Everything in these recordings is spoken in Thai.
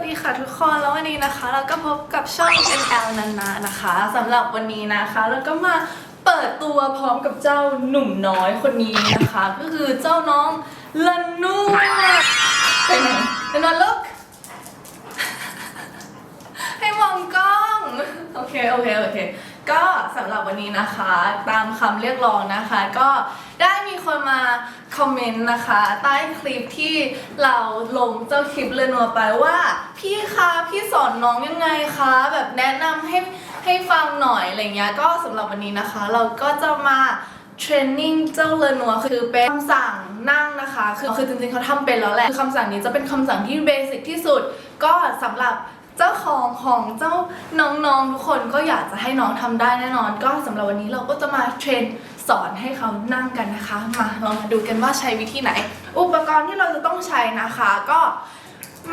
วัสดีค่ะทุกคน แล้ววันนี้นะคะ เราก็พบกับช่อง NL นานานะคะสำหรับวันนี้นะคะ เราก็มาเปิดตัวพร้อมกับเจ้าหนุ่มน้อยคนนี้นะคะ ก็คือเจ้าน้องลันนูไปไหนลันนูลุกให้มองกล้องโอเคโอเคโอเคก็สำหรับวันนี้นะคะ ตามคำเรียกร้องนะคะ ก็ได้ คนมาคอมเมนต์นะคะ ใต้คลิปที่เราลงเจ้าคลิปเรนัวไปว่า พี่คะพี่สอนน้องยังไงคะ แบบแนะนำให้ให้ฟังหน่อยอะไรเงี้ยก็สำหรับวันนี้นะคะ เราก็จะมาเทรนนิ่งเจ้าเรนัวคือเป็นคำสั่งนั่งนะคะ คือคือจริงๆเขาทำเป็นแล้วแหละคือคำสั่งนี้จะเป็นคำสั่งที่เบสิกที่สุด ก็สำหรับเจ้าของของเจ้าน้องๆทุกคนก็อยากจะให้น้องทำได้แน่นอน ก็สำหรับวันนี้เราก็จะมาเทรน สอนให้เขานั่งกันนะคะ มาเรามาดูกันว่าใช้วิธีไหน อุปกรณ์ที่เราจะต้องใช้นะคะก็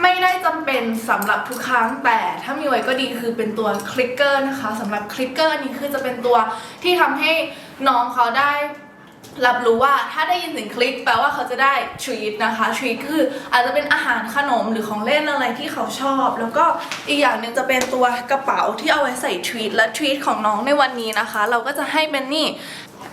ไม่ได้จำเป็นสำหรับทุกครั้งแต่ถ้ามีไว้ก็ดีคือเป็นตัวคลิกเกอร์นะคะสำหรับคลิกเกอร์นี้คือจะเป็นตัวที่ทำให้น้องเขาได้รับรู้ว่าถ้าได้ยินเสียงคลิกแปลว่าเขาจะได้ treat นะคะ treat คืออาจจะเป็นอาหารขนมหรือของเล่นอะไรที่เขาชอบ แล้วก็อีกอย่างหนึ่งจะเป็นตัวกระเป๋าที่เอาไว้ใส่ treat และ treat ของน้องในวันนี้นะคะ เราก็จะให้เป็นนี่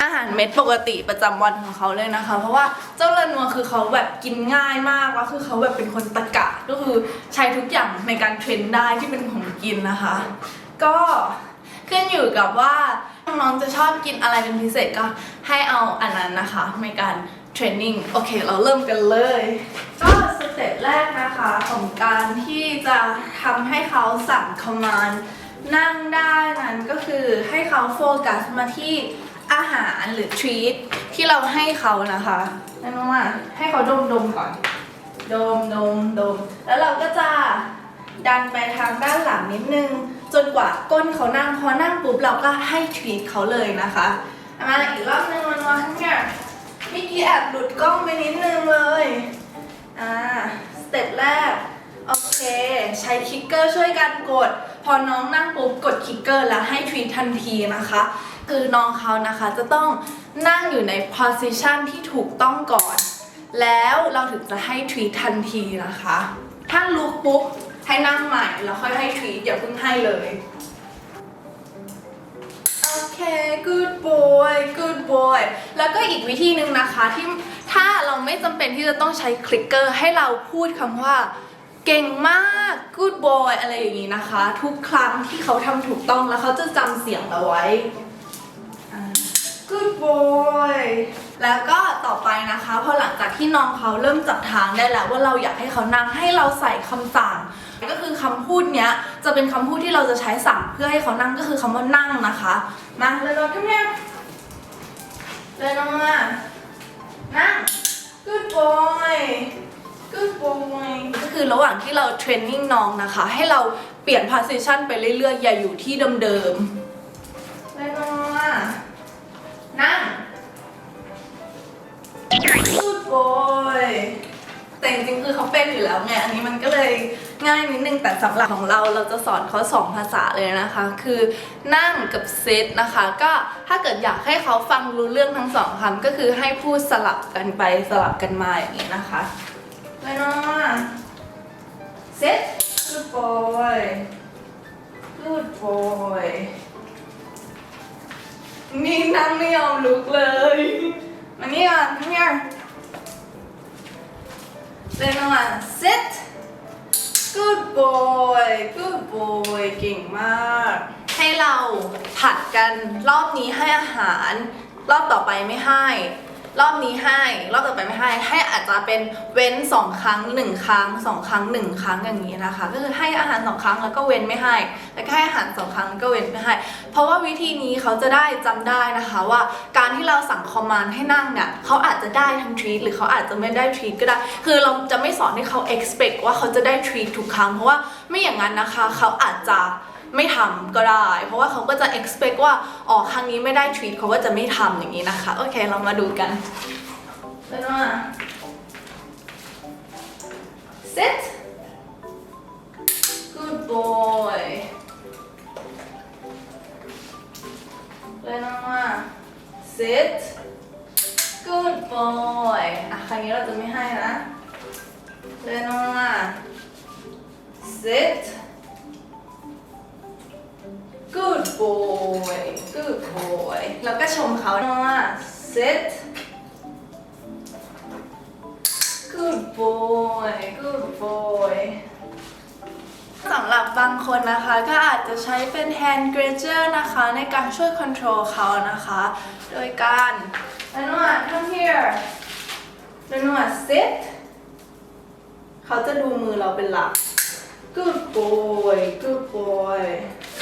อาหารเม็ดปกติประจำวันของเขาเลยนะคะ เพราะว่าเจ้าเรนนัวคือเขาแบบกินง่ายมากแล้วคือเขาแบบเป็นคนตะกะก็คือใช้ทุกอย่างในการเทรนได้ที่เป็นของกินนะคะ ก็ขึ้นอยู่กับว่าน้องๆจะชอบกินอะไรเป็นพิเศษก็ให้เอาอันนั้นนะคะในการเทรนนิ่งโอเค เราเริ่มกันเลย ก็สเต็ปแรกนะคะของการที่จะทำให้เขาสั่งคอมมานด์นั่งได้นั้นก็คือให้เขาโฟกัสมาที่ อาหารหรือทรีตที่เราให้เขานะคะนั่นว่าให้เขาดมดมๆก่อน ดมดมดม แล้วเราก็จะดันไปทางด้านหลังนิดนึง จนกว่าก้นเขานั่งพอนั่งปุ๊บเราก็ให้ทรีตเขาเลยนะคะมาอีกรอบนึงมันวางเนี่ยเมื่อกี้แอบหลุดกล้องไปนิดนึงเลยอ่าสเต็ปแรก โอเค ใช้คิกเกอร์ช่วยกันกด พอน้องนั่งปุ๊บกดคิกเกอร์แล้วให้ทรีตทันทีนะคะ คือน้องเขานะคะจะต้องนั่งอยู่ใน position ที่ถูกต้องก่อน แล้วเราถึงจะให้ทรีตทันทีนะคะ ถ้าลุกปุ๊บให้นั่งใหม่แล้วค่อยให้ทรีตอย่าเพิ่งให้เลยโอเค good boy good boy แล้วก็อีกวิธีหนึ่งนะคะที่ถ้าเราไม่จำเป็นที่จะต้องใช้คลิกเกอร์ให้เราพูดคำว่า เก่งมาก good boy อะไรอย่างนี้นะคะ ทุกครั้งที่เขาทำถูกต้องแล้วเขาจะจำเสียงเราไว้ good boy แล้วก็ต่อไปนะคะ พอหลังจากที่น้องเขาเริ่มจับทางได้แล้ว ว่าเราอยากให้เขานั่งให้เราใส่คำสั่ง ก็คือคำพูดเนี้ยจะเป็นคำพูดที่เราจะใช้สั่งเพื่อให้เขานั่งก็คือคำว่านั่งนะคะ มาเลยเราขึ้นมาเลยน้องมา ระหว่างที่เราเทรนนิ่งน้องนะคะ ให้เราเปลี่ยน position ไปเรื่อยๆ อย่าอยู่ที่เดิมๆเลยน้องนั่ง good boy แต่จริงๆคือเขาเป็นอยู่แล้วไง อันนี้มันก็เลยง่ายนิดนึง แต่สำหรับของเราเราจะสอนเขาสองภาษาเลยนะคะ คือนั่งกับเซตนะคะ ก็ถ้าเกิดอยากให้เขาฟังรู้เรื่องทั้งสองคำก็คือให้พูดสลับกันไปสลับกันมาอย่างนี้นะคะเลยน้อง ต good boy good boy นี่นั่งไม่ยอมลุกเลยมานี่ก่อนมานี่ก่อนเลยน้องอะ sit good boy good boy เก่งมาก ให้เราผัดกันรอบนี้ให้อาหาร รอบต่อไปไม่ให้ รอบนี้ให้รอบต่อไปไม่ให้ ให้อาจจะเป็นเว้นสองครั้งหนึ่งครั้งสองครั้งหนึ่งครั้งอย่างนี้นะคะ ก็คือให้อาหารสองครั้งแล้วก็เว้นไม่ให้ แล้วก็ให้อาหารสองครั้งแล้วก็เว้นไม่ให้ เพราะว่าวิธีนี้เขาจะได้จำได้นะคะว่าการที่เราสั่งคอมมานด์ให้นั่งเนี่ยเขาอาจจะได้ทั้งทรีตหรือเขาอาจจะไม่ได้ทรีตก็ได้ คือเราจะไม่สอนให้เขา expect ว่าเขาจะได้ทรีตทุกครั้งเพราะว่าไม่อย่างนั้นนะคะเขาอาจจะ ไม่ทำก็ได้ เพราะว่าเขาก็จะ expect ว่าอ๋อครั้งนี้ไม่ได้ทรีตเขาก็จะไม่ทำอย่างนี้นะคะ โอเค เรามาดูกันเป็นว่า sit good boy เลยน้องว่า sit good boy อะครั้งนี้เราจะไม่ให้นะเลยน้องว่า sit good boy good boy แล้วก็ชมเขาว่า sit good boy good boy สำหรับบางคนนะคะก็อาจจะใช้เป็น hand gesture นะคะในการช่วย control เขานะคะ โดยการนันว่า come here นันว่า sit เขาจะดูมือเราเป็นหลัก good boy good boy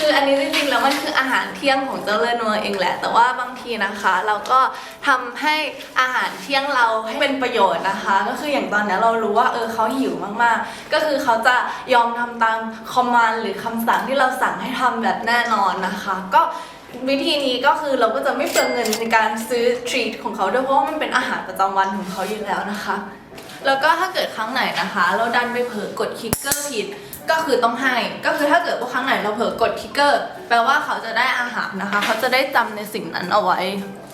คืออันนี้จริงๆแล้วมันคืออาหารเที่ยงของเจ้าเลนัวเองแหละ แต่ว่าบางทีนะคะ เราก็ทำให้อาหารเที่ยงเราให้เป็นประโยชน์นะคะ ก็คืออย่างตอนนี้เรารู้ว่าเออเขาหิวมากๆ ก็คือเขาจะยอมทำตามคอมมานด์หรือคำสั่งที่เราสั่งให้ทำแบบแน่นอนนะคะ ก็วิธีนี้ก็คือเราก็จะไม่เปลืองเงินในการซื้อทรีตของเขาด้วยเพราะว่ามันเป็นอาหารประจำวันของเขาอยู่แล้วนะคะ แล้วก็ถ้าเกิดครั้งไหนนะคะ เราดันไปเผลอกดคลิกเกอร์ผิดก็คือต้องให้ ก็คือถ้าเกิดว่าครั้งไหนเราเผลอกดคลิกเกอร์แปลว่าเขาจะได้อาหารนะคะ เขาจะได้จำในสิ่งนั้นเอาไว้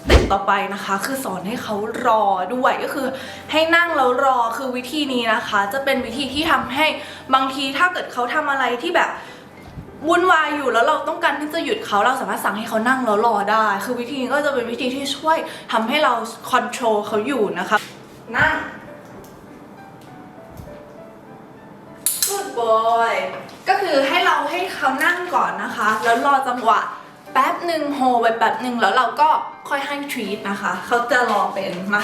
เด็กต่อไปนะคะ คือสอนให้เขารอด้วยก็คือ ให้นั่งแล้วรอคือวิธีนี้นะคะ จะเป็นวิธีที่ทำให้บางทีถ้าเกิดเขาทำอะไรที่แบบวุ่นวายอยู่แล้วเราต้องการที่จะหยุดเขาเราสามารถสั่งให้เขานั่งแล้วรอได้ คือวิธีนี้ก็จะเป็นวิธีที่ช่วยทำให้เราคอนโทรลเขาอยู่นะคะนั่ง Good boy ก็คือให้เราให้เขานั่งก่อนนะคะ แล้วรอจังหวะแป๊บหนึ่งโฮไว้แป๊บหนึ่งแล้วเราก็ค่อยให้ทรีตนะคะ เขาจะรอเป็นมา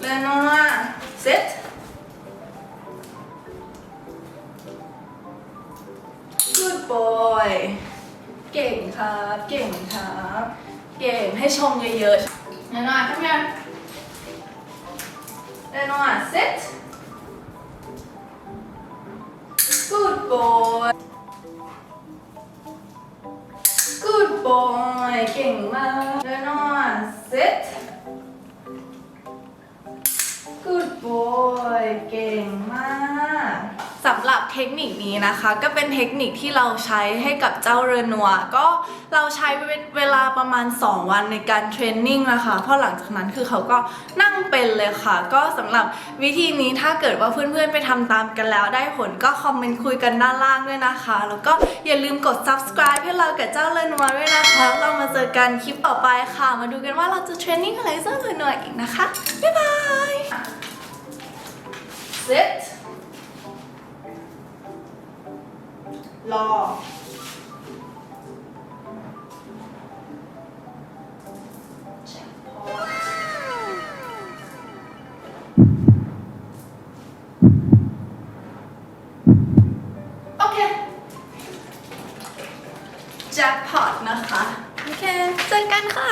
เรนว่า sit Good boy เก่งครับ เก่งครับ เก่งให้ชมเยอะๆเรนว่า come here เรนว่า sit Good boy Good boy เก่งมากเรนว่า sit Good boy เก่งมาก สำหรับเทคนิคนี้นะคะ ก็เป็นเทคนิคที่เราใช้ให้กับเจ้าเรนัวก็เราใช้เวลาประมาณ 2 วันในการเทรนนิ่งนะคะเพราะหลังจากนั้นคือเขาก็นั่งเป็นเลยค่ะ ก็สำหรับวิธีนี้ถ้าเกิดว่าเพื่อนๆไปทำตามกันแล้วได้ผลก็คอมเมนต์คุยกันด้านล่างด้วยนะคะ แล้วก็อย่าลืมกด subscribe ให้เรากับเจ้าเรนัวด้วยนะคะเรามาเจอกันคลิปต่อไปค่ะ มาดูกันว่าเราจะเทรนนิ่งอะไรเจ้าเรนัวอีกนะคะบ๊ายบาย sit รอ โอเค แจ็คพอตนะคะ โอเค เจอกันค่ะ